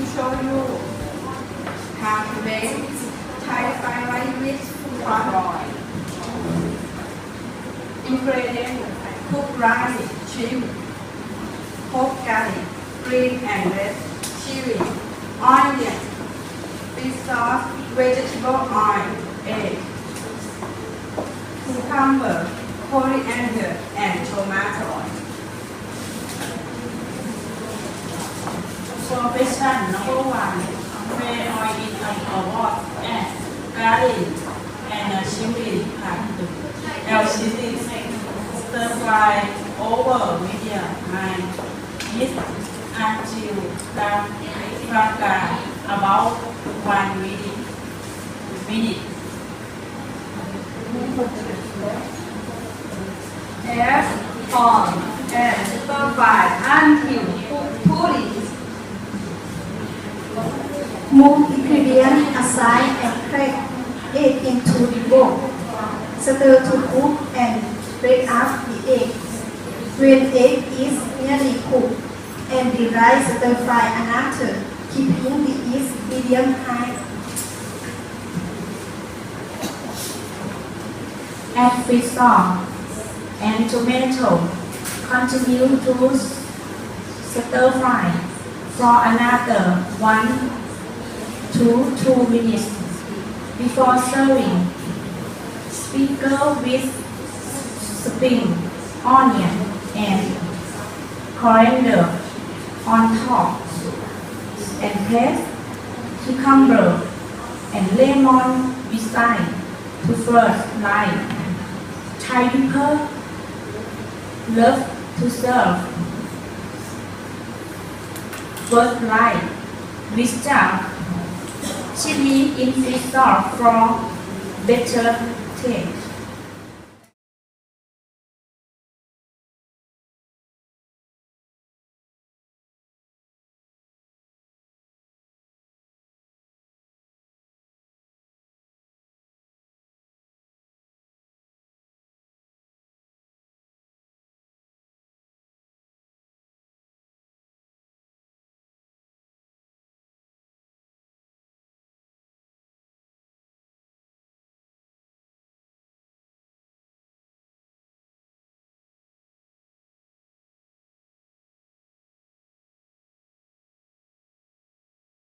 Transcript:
to show you how to make Thai fried rice with parboiled. Ingredients: cooked rice, shrimp, pork garlic, green and red chili, onion, fish sauce, vegetable oil, egg, cucumber, coriander, and tomato. Question number one, where oil is alcohol and garlic and fry over medium high heat until fragrant about one minute. minute. Add on and fry until Move ingredient aside and crack egg into the bowl. Stir to cook and break up the egg. When egg is nearly cooked and the rice stir fry another, keeping the heat medium high. Add fish sauce and tomato. Continue to stir fry for another one to two minutes before serving. Sprinkle with spring onion and coriander on top and press cucumber and lemon beside to first line. Thai people love to serve first line with jam, chili in sauce for better taste.